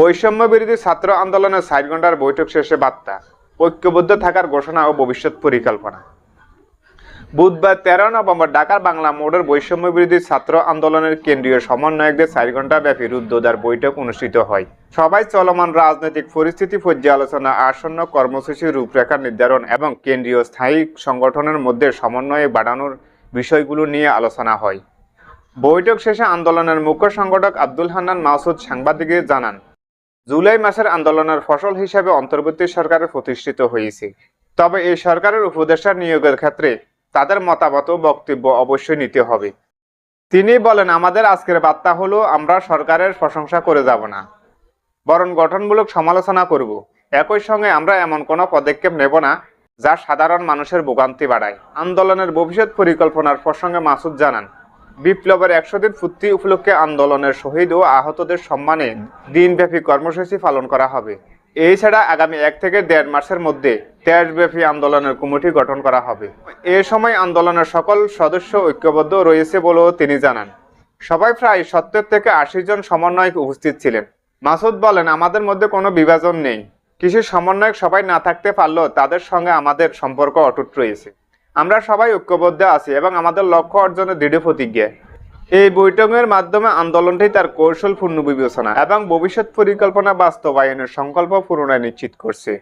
বৈষম্য বিরোধী ছাত্র আন্দোলনের ষাট ঘণ্টার বৈঠক শেষে বার্তা, ঐক্যবদ্ধ থাকার ঘোষণা ও ভবিষ্যৎ পরিকল্পনা। বুধবার তেরো নভেম্বর ঢাকার বাংলা মোড়ের বৈষম্য বিরোধী ছাত্র আন্দোলনের কেন্দ্রীয় সমন্বয়কদের চার ঘণ্টা ব্যাপী রুদ্ধদার বৈঠক অনুষ্ঠিত হয়। সবাই চলমান রাজনৈতিক পরিস্থিতি পর্যালোচনা, আসন্ন কর্মসূচির রূপরেখা নির্ধারণ এবং কেন্দ্রীয় স্থায়ী সংগঠনের মধ্যে সমন্বয় বাড়ানোর বিষয়গুলো নিয়ে আলোচনা হয়। বৈঠক শেষে আন্দোলনের মুখ্য সংগঠক আব্দুল হান্নান মাসুদ সাংবাদিকদের জানান জুলাই মাসের আন্দোলনের ফসল হিসাবে অন্তর্বর্তী সরকারের প্রতিষ্ঠিত হয়েছে। তবে এই সরকারের উপদেষ্টা নিয়োগের ক্ষেত্রে তাদের মতামত ও বক্তব্য অবশ্যই নিতে হবে। তিনি বলেন, আমাদের আজকের বার্তা হলো, আমরা সরকারের প্রশংসা করে যাব না। বরং গঠনমূলক সমালোচনা করব। একই সঙ্গে আমরা এমন কোনো পদক্ষেপ নেব না, যা সাধারণ মানুষের ভোগান্তি বাড়ায়। আন্দোলনের ভবিষ্যৎ পরিকল্পনার প্রসঙ্গে মাসুদ জানান বিপ্লবের একশো দিন পূর্তি উপলক্ষে আন্দোলনের শহীদ ও আহতদের সম্মানে দিনব্যাপী কর্মসূচি পালন করা হবে। এছাড়া আগামী এক থেকে দেড় মাসের মধ্যে দেশব্যাপী আন্দোলনের কমিটি গঠন করা হবে। এ সময় আন্দোলনের সকল সদস্য ঐক্যবদ্ধ রয়েছে বলেও তিনি জানান। সবাই প্রায় সত্তর থেকে আশি জন সমন্বয়ক উপস্থিত ছিলেন। মাসুদ বলেন, আমাদের মধ্যে কোনো বিভাজন নেই। কিছু সমন্বয়ক সবাই না থাকতে পারলেও তাদের সঙ্গে আমাদের সম্পর্ক অটুট রয়েছে। আমরা সবাই ঐক্যবদ্ধ আছি এবং আমাদের লক্ষ্য অর্জনে দৃঢ় প্রতিজ্ঞা। এই বৈঠকের মাধ্যমে আন্দোলনটি তার কৌশল পূর্ণ বিবেচনা এবং ভবিষ্যৎ পরিকল্পনা বাস্তবায়নের সংকল্প পুনরায় নিশ্চিত করছে।